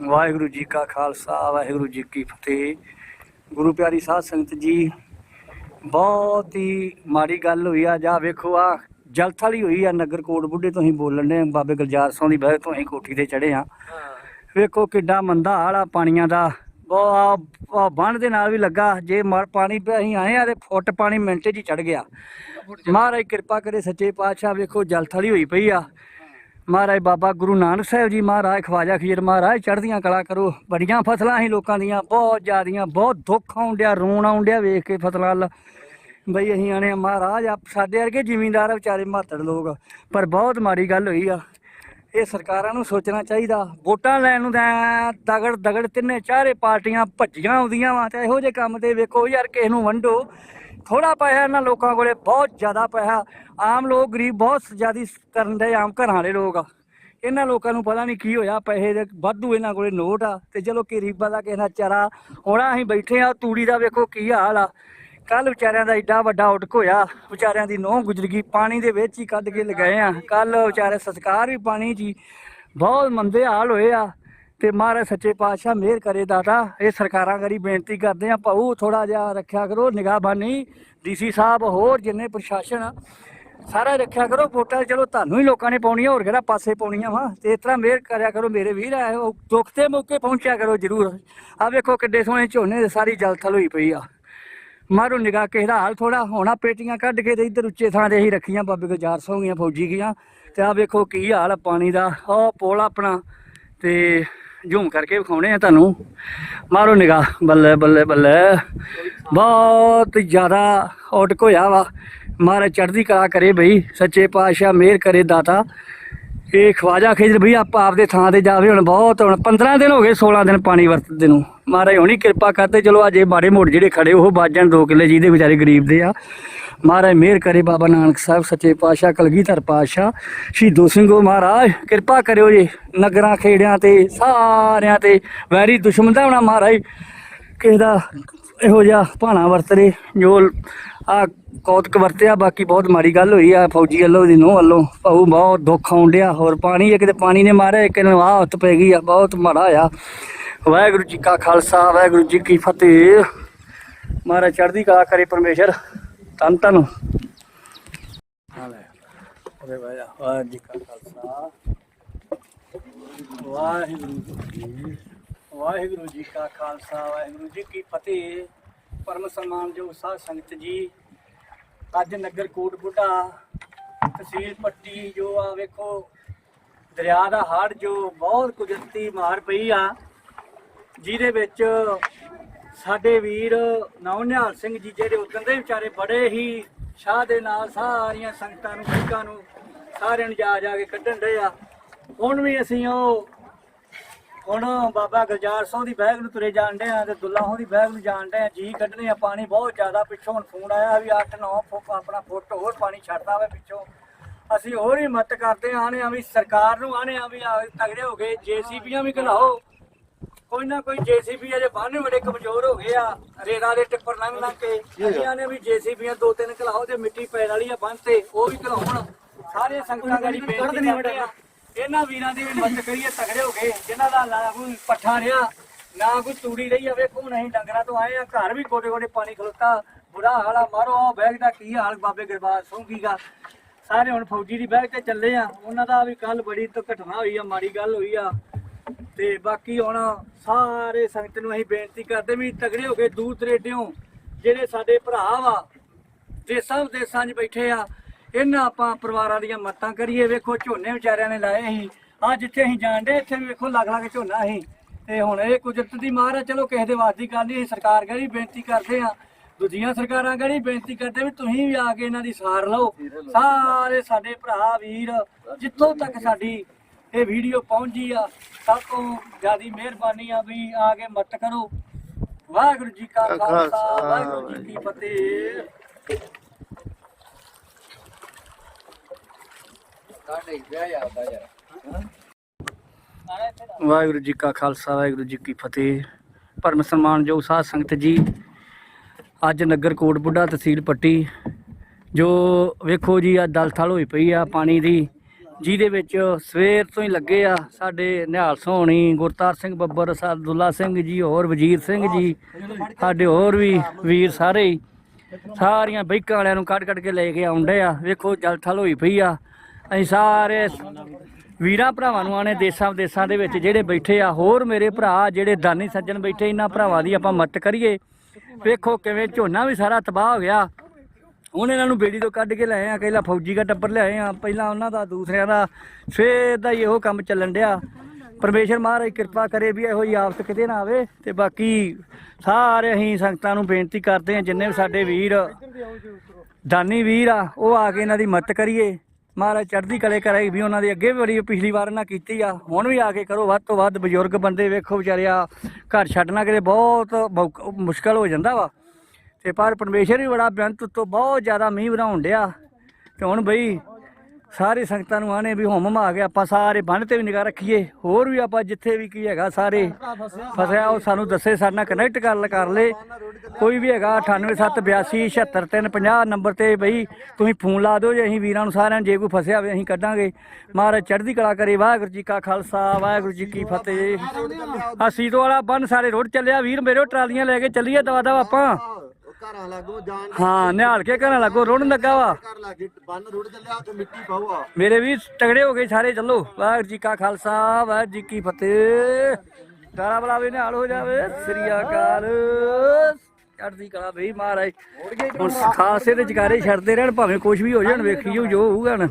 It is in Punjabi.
ਵਾਹਿਗੁਰੂ ਜੀ ਕਾ ਖਾਲਸਾ ਵਾਹਿਗੁਰੂ ਜੀ ਕੀ ਫਤਿਹ। ਗੁਰੂ ਪਿਆਰੀ ਸਾਧ ਸੰਗਤ ਜੀ ਬਹੁਤ ਹੀ ਮਾੜੀ ਗੱਲ ਹੋਈ ਆ ਜਾ ਵੇਖੋ ਆ ਜਲਥਲੀ ਹੋਈ ਆ ਨਗਰ ਕੋਟ ਬੁੱਢੇ ਤੋਂ ਹੀ ਬੋਲਣ ਦੇ ਬਾਬੇ ਗੁਲਜ਼ਾਰ ਸਿੰਘ ਦੀ ਬਹਿ ਤੋਂ ਅਸੀਂ ਕੋਠੀ ਤੇ ਚੜੇ ਆ। ਵੇਖੋ ਕਿੱਡਾ ਮੰਦਾ ਹਾਲ ਪਾਣੀਆਂ ਦਾ ਬੰਨ ਦੇ ਨਾਲ ਵੀ ਲੱਗਾ ਜੇ ਮਰ ਪਾਣੀ ਪੈ ਅਸੀਂ ਆਏ ਆ ਤੇ ਫੁੱਟ ਪਾਣੀ ਮਿੰਟ 'ਚ ਹੀ ਚੜ ਗਿਆ। ਮਹਾਰਾਜ ਕਿਰਪਾ ਕਰੇ ਸੱਚੇ ਪਾਤਸ਼ਾਹ ਵੇਖੋ ਜਲਥਲੀ ਹੋਈ ਪਈ ਆ। ਮਹਾਰਾਜ ਬਾਬਾ ਗੁਰੂ ਨਾਨਕ ਸਾਹਿਬ ਜੀ ਮਹਾਰਾਜ ਖਵਾਜਾ ਖੀਰ ਮਹਾਰਾਜ, ਚੜ੍ਹਦੀਆਂ ਕਲਾ ਕਰੋ। ਬੜੀਆਂ ਫਸਲਾਂ ਸੀ ਲੋਕਾਂ ਦੀਆਂ, ਬਹੁਤ ਜ਼ਿਆਦੀਆਂ, ਬਹੁਤ ਦੁੱਖ ਆਉਣ ਡਿਆ, ਰੋਣ ਆਉਣ ਡਿਆ ਵੇਖ ਕੇ ਫਸਲਾਂ ਵੱਲ ਬਈ ਅਸੀਂ ਆਣੇ ਮਹਾਰਾਜ ਆਪ ਸਾਡੇ ਵਰਗੇ ਜ਼ਿਮੀਂਦਾਰ ਆ, ਵਿਚਾਰੇ ਮਾਤੜ ਲੋਕ ਪਰ ਬਹੁਤ ਮਾੜੀ ਗੱਲ ਹੋਈ ਆ। ਇਹ ਸਰਕਾਰਾਂ ਨੂੰ ਸੋਚਣਾ ਚਾਹੀਦਾ। ਵੋਟਾਂ ਲੈਣ ਨੂੰ ਤਾਂ ਦਗੜ ਦਗੜ ਤਿੰਨੇ ਚਾਰੇ ਪਾਰਟੀਆਂ ਭੱਜੀਆਂ ਆਉਂਦੀਆਂ ਵਾ। ਤੇ ਇਹੋ ਜਿਹੇ ਕੰਮ ਤੇ ਵੇਖੋ ਯਾਰ, ਕਿਸੇ ਨੂੰ ਵੰਡੋ। ਥੋੜਾ ਪੈਸਾ ਇਹਨਾਂ ਲੋਕਾਂ ਕੋਲੇ, ਬਹੁਤ ਜ਼ਿਆਦਾ ਪੈਸਾ ਆਮ ਲੋਕ ਗਰੀਬ ਬਹੁਤ ਜ਼ਿਆਦੀ ਕਰਨ ਦੇ ਆਮ ਘਰਾਂ ਵਾਲੇ ਲੋਕ ਆ। ਇਹਨਾਂ ਲੋਕਾਂ ਨੂੰ ਪਤਾ ਨਹੀਂ ਕੀ ਹੋਇਆ, ਪੈਸੇ ਦੇ ਵਾਧੂ ਇਹਨਾਂ ਕੋਲੇ ਨੋਟ ਆ ਤੇ ਚਲੋ ਗਰੀਬਾਂ ਦਾ ਕਿਸੇ ਦਾ ਚਾਰਾ ਹੁਣ, ਅਸੀਂ ਬੈਠੇ ਆ ਤੂੜੀ ਦਾ ਵੇਖੋ ਕੀ ਹਾਲ ਆ। ਕੱਲ ਵਿਚਾਰਿਆਂ ਦਾ ਏਡਾ ਵੱਡਾ ਉਟਕ ਹੋਇਆ, ਵਿਚਾਰਿਆਂ ਦੀ ਨੋਹ ਗੁਜ਼ਰ ਗਈ, ਪਾਣੀ ਦੇ ਵਿੱਚ ਹੀ ਕੱਢ ਕੇ ਲਗਾਏ ਆ। ਕੱਲ ਵਿਚਾਰੇ ਸਸਕਾਰ ਵੀ ਪਾਣੀ 'ਚ ਹੀ, ਬਹੁਤ ਮੰਦੇ ਹਾਲ ਹੋਏ ਆ। ਤੇ ਮਹਾਰਾਜ ਸੱਚੇ ਪਾਤਸ਼ਾਹ ਮਿਹਰ ਕਰੇ ਦਾਤਾ। ਇਹ ਸਰਕਾਰਾਂ ਗਰੀ ਬੇਨਤੀ ਕਰਦੇ ਆ ਭਾਊ ਥੋੜਾ ਜਿਹਾ ਰੱਖਿਆ ਕਰੋ ਨਿਗਾਹਬਾਨੀ ਡੀਸੀ ਸਾਹਿਬ ਹੋਰ ਜਿੰਨੇ ਪ੍ਰਸ਼ਾਸਨ ਆ, ਸਾਰਾ ਰੱਖਿਆ ਕਰੋ ਵੋਟਾਂ ਚਲੋ ਤੁਹਾਨੂੰ ਹੀ ਲੋਕਾਂ ਨੇ ਪਾਉਣੀਆਂ ਹੋਰ ਕਿਹੜਾ ਪਾਸੇ ਪਾਉਣੀਆਂ ਵਾ। ਤੇ ਇਸ ਤਰ੍ਹਾਂ ਮਿਹਰ ਕਰਿਆ ਕਰੋ ਮੇਰੇ ਵੀਰ ਆ ਦੁੱਖ ਤੇ ਮੌਕੇ ਪਹੁੰਚਿਆ ਕਰੋ ਜਰੂਰ। ਆ ਵੇਖੋ ਕਿੱਡੇ ਸੋਹਣੇ ਝੋਨੇ ਦੇ ਸਾਰੀ ਜਲਥਲ ਹੋਈ ਪਈ ਆ। ਮਾਰੋ ਨਿਗਾਹ ਕਿਸੇ ਦਾ ਹਾਲ ਥੋੜਾ ਹੋਣਾ ਪੇਟੀਆਂ ਕੱਢ ਕੇ ਤੇ ਇੱਧਰ ਉੱਚੇ ਥਾਂ ਤੇ ਅਸੀਂ ਰੱਖੀਆਂ ਬਾਬੇ ਕੋ 400 ਗਈਆਂ ਫੌਜੀ ਗਈਆਂ ਤੇ ਆ ਵੇਖੋ ਕੀ ਹਾਲ ਆ ਪਾਣੀ ਦਾ ਉਹ ਪੋਲ ਆਪਣਾ ਤੇ ਜੂਮ ਕਰਕੇ ਵਿਖਾਉਣੇ ਆ ਤੁਹਾਨੂੰ। ਮਾਰੋ ਨਿਗਾਹ, ਬੱਲੇ ਬੱਲੇ ਬੱਲੇ। ਬਹੁਤ ਜ਼ਿਆਦਾ ਔਟਕ ਹੋਇਆ ਵਾ। ਮਹਾਰਾਜ ਚੜ੍ਹਦੀ ਕਲਾ ਕਰੇ ਬਈ, ਸੱਚੇ ਪਾਤਸ਼ਾਹ ਮਿਹਰ ਕਰੇ ਦਾਤਾ। ਇਹ ਖਵਾਜਾ ਖਿਜਰ ਬਈ, ਆਪਾਂ ਆਪਦੇ ਥਾਂ ਤੇ ਜਾਵੇ, ਹੁਣ ਬਹੁਤ, ਹੁਣ 15 ਦਿਨ ਹੋ ਗਏ 16 ਦਿਨ ਪਾਣੀ ਵਰਤਦੇ ਨੂੰ। ਮਹਾਰਾਜ ਹੁਣੀ ਕਿਰਪਾ ਕਰਦੇ ਚਲੋ ਅਜੇ ਮਾੜੇ ਮੋੜ ਜਿਹੜੇ ਖੜੇ, ਉਹ ਬਾਜਣ 2 ਕਿੱਲੇ ਜਿਹਦੇ ਵਿਚਾਰੇ ਗਰੀਬ ਦੇ ਆ। ਮਹਾਰਾਜ ਮਿਹਰ ਕਰੇ ਬਾਬਾ ਨਾਨਕ ਸਾਹਿਬ, ਸੱਚੇ ਪਾਤਸ਼ਾਹ, ਕਲਗੀਧਰ ਪਾਤਸ਼ਾਹ, ਸ਼ਹੀਦੋ ਸਿੰਘੋ ਮਹਾਰਾਜ, ਕਿਰਪਾ ਕਰਿਓ ਜੀ, ਨਗਰਾਂ, ਖੇੜਿਆਂ ਤੇ, ਸਾਰਿਆਂ ਤੇ, ਵੈਰੀ ਦੁਸ਼ਮਣ ਦਾ ਹੋਣਾ ਮਹਾਰਾਜ, ਕਿਸੇ ਦਾ ਇਹੋ ਜਿਹਾ ਭਾਣਾ ਵਰਤਰੇ ਜੋ ਆ ਕੌਤਕ ਵਰਤਿਆ, ਬਾਕੀ ਬਹੁਤ ਮਾੜੀ ਗੱਲ ਹੋਈ ਆ, ਫੌਜੀ ਵੱਲੋਂ ਦੀ ਨੋ ਵੱਲੋਂ, ਭਾਊ ਬਹੁਤ ਦੁੱਖ ਆਉਂਦਿਆ ਹੋਰ ਪਾਣੀ, ਇੱਕ ਤੇ ਪਾਣੀ ਨੇ ਮਾਰਿਆ ਇੱਕ ਨੂੰ ਆਹ ਪੈ ਗਈ ਆ, ਬਹੁਤ ਮਾੜਾ ਆ ਵਾਹਿਗੁਰੂ ਜੀ ਕਾ ਖਾਲਸਾ, ਵਾਹਿਗੁਰੂ ਜੀ ਕੀ ਫਤਿਹ। ਮਹਾਰਾਜ ਚੜ੍ਹਦੀ ਕਲਾ ਕਰੇ ਪਰਮੇਸ਼ਰ ਤਨ ਤਨ ਹਾਲੇ, ਉਹਦੇ ਵਾਹਿਆ ਵਾਹਿਗੁਰੂ ਜੀ ਕਾ ਖਾਲਸਾ। ਵਾਹਿਗੁਰੂ ਜੀ ਵਾਹਿਗੁਰੂ ਜੀ ਕਾ ਖਾਲਸਾ, ਵਾਹਿਗੁਰੂ ਜੀ ਕੀ ਫਤਿਹ। ਪਰਮ ਸਨਮਾਨਯੋਗ ਸਾਧ ਸੰਗਤ ਜੀ, ਅੱਜ ਨਗਰ ਕੋਟ ਬੁੱਢਾ, ਤਹਿਸੀਲ ਪੱਟੀ, ਜੋ ਆ ਵੇਖੋ, ਦਰਿਆ ਦਾ ਹੜ ਜੋ ਬਹੁਤ ਕੁਦਰਤੀ ਮਾਰ ਪਈ ਆ। ਜਿਹਦੇ ਵਿੱਚ ਸਾਡੇ ਵੀਰ ਨਵਨਿਹਾਲ ਸਿੰਘ ਜੀ ਜਿਹੜੇ ਉਦੋਂ ਦੇ ਵਿਚਾਰੇ ਬੜੇ ਹੀ ਸ਼ਾਹ ਦੇ ਨਾਲ ਸਾਰੀਆਂ ਸੰਗਤਾਂ ਨੂੰ, ਸਿੱਖਾਂ ਨੂੰ ਸਾਰਿਆਂ ਨੂੰ ਜਾ ਜਾ ਕੇ ਕੱਢਣ ਦੇ ਆ। ਹੁਣ ਵੀ ਅਸੀਂ ਉਹ, ਹੁਣ ਬਾਬਾ ਗੁਲਜ਼ਾਰ ਸਿੰਘ ਦੀ ਬੈਗ ਨੂੰ ਤੁਰੇ ਜਾਣ ਡੇ ਆ ਤੇ ਦੁੱਲਾ ਹੋਂ ਦੀ ਬੈਗ ਨੂੰ ਜਾਣ ਡੇ ਆ, ਜੀ ਕੱਢਣੇ ਆ, ਪਾਣੀ ਬਹੁਤ ਜ਼ਿਆਦਾ ਪਿੱਛੋਂ ਹੁਣ ਫੋਨ ਆਇਆ ਵੀ 8-9 ਫੁੱਟ ਆਪਣਾ ਫੁੱਟ ਹੋਰ ਪਾਣੀ ਛੱਡਦਾ ਵਾ ਪਿੱਛੋਂ। ਅਸੀਂ ਹੋਰ ਹੀ ਮਤ ਕਰਦੇ ਆਨੇ ਆ ਵੀ ਸਰਕਾਰ ਨੂੰ ਆਨੇ ਆ ਵੀ ਤਗੜੇ ਹੋ ਗਏ ਜੀਸੀਬੀਆਂ ਵੀ ਘਲਾਓ। ਕੋਈ ਨਾ ਕੋਈ ਜੀਸੀਬੀ ਅਜੇ ਬਾਹਨੇ ਬੜੇ ਕਮਜ਼ੋਰ ਹੋ ਗਏ ਆ ਰੇੜਾ ਦੇ ਟਿੱਪਰ ਲੰਘ ਲੰਘ ਕੇ ਅਸੀਂ ਆਨੇ ਵੀ ਜੀਸੀਬੀਆਂ ਦੋ ਤਿੰਨ ਘਲਾਓ ਤੇ ਮਿੱਟੀ ਪੈਣ ਵਾਲੀ ਆ ਬੰਨ ਤੇ ਉਹ ਵੀ ਘਲਾਉਣ। ਸਾਰੇ ਸੰਗਤਾਂ ਗੜੀ ਬੇਨਤੀ ਕਰਦੇ ਆ। ਇਹਨਾਂ ਵੀਰਾਂ ਦੀ ਵੀ ਮਦਦ ਕਰੀਏ ਤਗੜੇ ਹੋ ਗਏ ਜਿਨ੍ਹਾਂ ਦਾ ਨਾ ਕੋਈ ਪੱਠਾ ਰਿਹਾ ਨਾ ਕੋਈ ਤੂੜੀ ਰਹੀ ਆ ਵੇਖੋ ਅਸੀਂ ਡੰਗਰਾਂ ਤੋਂ ਆਏ ਆ ਘਰ ਵੀ ਗੋਡੇ ਗੋਡੇ ਪਾਣੀ ਖਲੋਤਾ। ਬੁਰਾ ਹਾਲ ਆ ਮਾਰੋ ਆਹ ਬੈਗ ਦਾ ਕੀ ਹਾਲ ਬਾਬੇ ਗੁਰਬਾਜ ਸਿੰਘ ਕੀਗਾ ਸਾਰੇ ਹੁਣ ਫੌਜੀ ਦੀ ਬੈਗ ਤੇ ਚੱਲੇ ਆ ਉਹਨਾਂ ਦਾ ਵੀ ਕੱਲ ਬੜੀ ਤੋਂ ਘਟਨਾ ਹੋਈ ਆ ਮਾੜੀ ਗੱਲ ਹੋਈ ਆ। ਤੇ ਬਾਕੀ ਹੁਣ ਸਾਰੇ ਸੰਗਤ ਨੂੰ ਅਸੀਂ ਬੇਨਤੀ ਕਰਦੇ ਵੀ ਤਗੜੇ ਹੋ ਕੇ ਦੂਰ ਦਰੇਡਿਓ ਜਿਹੜੇ ਸਾਡੇ ਭਰਾ ਵਾ, ਦੇਸਾਂ ਵਿਦੇਸਾਂ 'ਚ ਬੈਠੇ ਆ, ਇਹਨਾਂ ਆਪਾਂ ਪਰਿਵਾਰਾਂ ਦੀਆਂ ਮੱਤਾਂ ਕਰੀਏ। ਵੇਖੋ ਝੋਨੇ ਵਿਚਾਰਿਆਂ ਨੇ ਲਾਏ ਸੀ। ਆ ਜਿੱਥੇ ਅਸੀਂ ਜਾਣਦੇ ਇੱਥੇ ਵੀ ਵੇਖੋ ਲੱਗ ਲੱਗ ਝੋਨਾ ਸੀ। ਤੇ ਹੁਣ ਇਹ ਕੁਦਰਤ ਦੀ ਮਾਰ ਆ, ਚਲੋ ਕਿਸੇ ਦੇ ਵਾਸ ਦੀ ਗੱਲ ਨਹੀਂ, ਅਸੀਂ ਸਰਕਾਰ ਗੜੀ ਬੇਨਤੀ ਕਰਦੇ ਆ ਦੂਜੀਆਂ ਸਰਕਾਰਾਂ ਗੜੀ ਬੇਨਤੀ ਕਰਦੇ ਵੀ ਤੁਸੀਂ ਵੀ ਆ ਕੇ ਇਹਨਾਂ ਦੀ ਸਾਰ ਲਓ। ਸਾਰੇ ਸਾਡੇ ਭਰਾ, ਵੀਰ, ਜਿੱਥੋਂ ਤੱਕ ਸਾਡੀ ਇਹ ਵੀਡੀਓ ਪਹੁੰਚੀ ਆ ਸਭ ਤੋਂ ਜਿਆਦੀ ਮਿਹਰਬਾਨੀ ਆ ਵੀ ਆ ਕੇ ਮਤ ਕਰੋ। ਵਾਹਿਗੁਰੂ ਜੀ ਕਾ ਖਾਲਸਾ ਵਾਹਿਗੁਰੂ ਜੀ ਕੀ ਫਤਿਹ। ਵਾਹਿਗੁਰੂ ਜੀ ਕਾ ਖਾਲਸਾ ਵਾਹਿਗੁਰੂ ਜੀ ਕੀ ਫਤਿਹ। ਪਰਮ ਸਨਮਾਨਯੋਗ ਸਾਧ ਸੰਗਤ ਜੀ ਅੱਜ ਨਗਰ ਕੋਟ ਬੁੱਢਾ ਤਹਿਸੀਲ ਪੱਟੀ ਜੋ ਵੇਖੋ ਜੀ ਆ ਦਲਥਲ ਹੋਈ ਪਈ ਆ ਪਾਣੀ ਦੀ। ਜਿਹਦੇ ਵਿੱਚ ਸਵੇਰ ਤੋਂ ਹੀ ਲੱਗੇ ਆ ਸਾਡੇ ਨਿਹਾਲ ਸੋਹਣੀ, ਗੁਰਤਾਰ ਸਿੰਘ ਬੱਬਰ ਸਾਦੁੱਲਾ ਸਿੰਘ ਜੀ, ਹੋਰ ਵਜੀਰ ਸਿੰਘ ਜੀ, ਸਾਡੇ ਹੋਰ ਵੀ ਵੀਰ ਸਾਰੇ ਹੀ। ਸਾਰੀਆਂ ਬਾਈਕਾਂ ਵਾਲਿਆਂ ਨੂੰ ਕੱਢ ਕੱਢ ਕੇ ਲੈ ਕੇ ਆਉਂਦੇ ਆ। ਵੇਖੋ ਜਲਥਲ ਹੋਈ ਪਈ ਆ। ਅਸੀਂ ਸਾਰੇ ਵੀਰਾਂ ਭਰਾਵਾਂ ਨੂੰ ਆਣੇ ਦੇਸਾਂ ਵਿਦੇਸਾਂ ਦੇ ਵਿੱਚ ਜਿਹੜੇ ਬੈਠੇ ਆ, ਹੋਰ ਮੇਰੇ ਭਰਾ ਜਿਹੜੇ ਦਾਨੀ ਸੱਜਣ ਬੈਠੇ, ਇਹਨਾਂ ਭਰਾਵਾਂ ਦੀ ਆਪਾਂ ਮਦਦ ਕਰੀਏ। ਵੇਖੋ ਕਿਵੇਂ ਝੋਨਾ ਵੀ ਸਾਰਾ ਤਬਾਹ ਹੋ ਗਿਆ। ਹੁਣ ਇਹਨਾਂ ਨੂੰ ਬੇੜੀ ਤੋਂ ਕੱਢ ਕੇ ਲਿਆਏ ਆ ਪਹਿਲਾਂ ਫੌਜੀ ਦਾ ਟੱਬਰ ਲਿਆਏ ਆ ਪਹਿਲਾਂ ਉਹਨਾਂ ਦਾ, ਦੂਸਰਿਆਂ ਦਾ ਸਵੇਰ ਦਾ ਹੀ ਇਹੋ ਕੰਮ ਚੱਲਣ ਡਿਆ। ਪਰਮੇਸ਼ਰ ਮਹਾਰਾਜ ਕਿਰਪਾ ਕਰੇ ਵੀ ਇਹੋ ਹੀ ਆਫਤ ਕਿਤੇ ਨਾ ਆਵੇ ਤੇ ਬਾਕੀ ਸਾਰੇ ਅਸੀਂ ਸੰਗਤਾਂ ਨੂੰ ਬੇਨਤੀ ਕਰਦੇ ਆ ਜਿੰਨੇ ਵੀ ਸਾਡੇ ਵੀਰ, ਦਾਨੀ ਵੀਰ ਆ, ਉਹ ਆ ਕੇ ਇਹਨਾਂ ਦੀ ਮਦਦ ਕਰੀਏ। ਮਹਾਰਾਜ ਚੜ੍ਹਦੀ ਕਲੇ ਕਰੇ ਵੀ ਉਹਨਾਂ ਦੀ, ਅੱਗੇ ਵੀ ਬੜੀ ਪਿਛਲੀ ਵਾਰ ਇਹਨਾਂ ਕੀਤੀ ਆ। ਹੁਣ ਵੀ ਆ ਕੇ ਕਰੋ, ਵੱਧ ਤੋਂ ਵੱਧ ਬਜ਼ੁਰਗ ਬੰਦੇ ਵੇਖੋ ਵਿਚਾਰਿਆ, ਘਰ ਛੱਡਣਾ ਕਿਤੇ ਬਹੁਤ ਮੌਕ- ਮੁਸ਼ਕਲ ਹੋ ਜਾਂਦਾ ਵਾ। ਤੇ ਪਰ ਪਰਮੇਸ਼ਰ ਵੀ ਬੜਾ ਬੇਅੰਤ ਤੋਂ ਬਹੁਤ ਜ਼ਿਆਦਾ ਮੀਂਹ ਬਣਾਉਣ ਡਿਆ। ਤੇ ਹੁਣ ਬਈ ਸਾਰੇ ਸੰਗਤਾਂ ਨੂੰ ਆਣੇ ਵੀ ਹੁਮ ਆ ਗਿਆ, ਆਪਾਂ ਸਾਰੇ ਬੰਨ ਤੇ ਵੀ ਨਿਗਾਹ ਰੱਖੀਏ। ਹੋਰ ਵੀ ਆਪਾਂ ਜਿੱਥੇ ਵੀ ਕੀ ਹੈਗਾ ਸਾਰੇ ਫਸਿਆ, ਉਹ ਸਾਨੂੰ ਦੱਸੇ, ਸਾਡੇ ਨਾਲ ਕਨੈਕਟ ਕਰ ਕਰ ਲੇ। ਕੋਈ ਵੀ ਹੈਗਾ 9872276350 ਨੰਬਰ ਤੇ ਬਈ ਤੁਸੀਂ ਫੋਨ ਲਾ ਦਿਓ ਜੇ ਅਸੀਂ ਵੀਰਾਂ ਨੂੰ ਸਾਰਿਆਂ ਨੂੰ, ਜੇ ਕੋਈ ਫਸਿਆ ਹੋਵੇ ਅਸੀਂ ਕੱਢਾਂਗੇ। ਮਹਾਰਾਜ ਚੜ੍ਹਦੀ ਕਲਾ ਕਰੇ, ਵਾਹਿਗੁਰੂ ਜੀ ਕਾ ਖਾਲਸਾ, ਵਾਹਿਗੁਰੂ ਜੀ ਕੀ ਫਤਿਹ। ਆ ਸੀਤੋ ਵਾਲਾ ਬੰਨ ਸਾਰੇ ਰੋਡ ਚੱਲਿਆ, ਵੀਰ ਮੇਰੇ ਟਰਾਲੀਆਂ ਲੈ ਕੇ ਚੱਲੀਏ ਦਵਾ ਦਵਾ ਆਪਾਂ। ਘਰਾਂ ਲਾਗੋ ਜਾਣ ਹਾਂ ਨਿਹਾਲ ਕੇ ਘਰਾਂ ਲੱਗੋ ਰੋਣ ਲੱਗਾ ਵਾ। ਘਰ ਲਾਗੇ ਬੰਨ ਰੁੜ ਚੱਲਿਆ ਤੇ ਮਿੱਟੀ ਪਾਉ ਆ। ਮੇਰੇ ਵੀ ਤਗੜੇ ਹੋ ਗਏ ਸਾਰੇ ਚੱਲੋ। ਵਾਹਿਗੁਰੂ ਜੀ ਕਾ ਖਾਲਸਾ ਵਾਹਿਗੁਰੂ ਜੀ ਕੀ ਫਤਿਹ। ਗਾਣਾ ਬਲਾਵੇ ਨਿਹਾਲ ਹੋ ਜਾਵੇ। ਸ੍ਰੀ ਅਕਾਲ। ਚੜ੍ਹਦੀ ਕਲਾ ਬਈ ਮਹਾਰਾਜ। ਹੁਣ ਖਾਸੇ ਤੇ ਜਕਾਰੇ ਛੱਡਦੇ ਰਹਿਣ ਭਾਵੇਂ ਕੁਝ ਵੀ ਹੋ ਜਾਣ ਵੇਖੀ ਜੋ ਹੋਊਗਾ ਨਾ